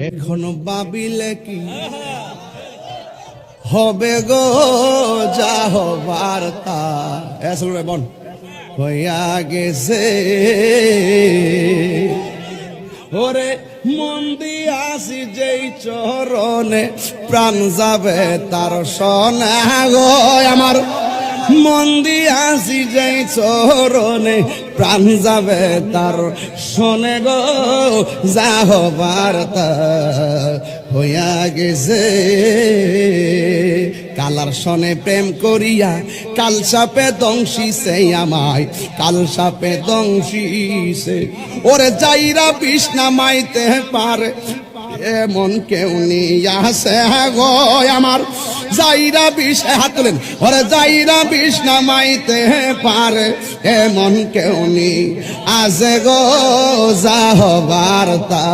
এখন বাবিলে কি হবে গো? যা হবার তা। বন হইয়া গেছে। ওরে, মন দিয়াছি যেই চরণে, প্রাণ যাবে তার সনে গো। আমার মন দিয়াছি যেই চরণে প্রাণ যাবে তার। শোনে গো, যা হবার হইয়া গেছে। কালার সনে প্রেম করিয়া, কাল সাপে দংশিছে আমায়, কাল সাপে দংশিছে। ওরে যাইরা বিষ নামাইতে পারে, এমন কেউ নিয়াছে গো আমার। যাইরা বিষ এ, হাত তোলেন। ওরে যাইরা বিষ নামাইতে পারে এমন কেউ নি আজ গো যা হবার তা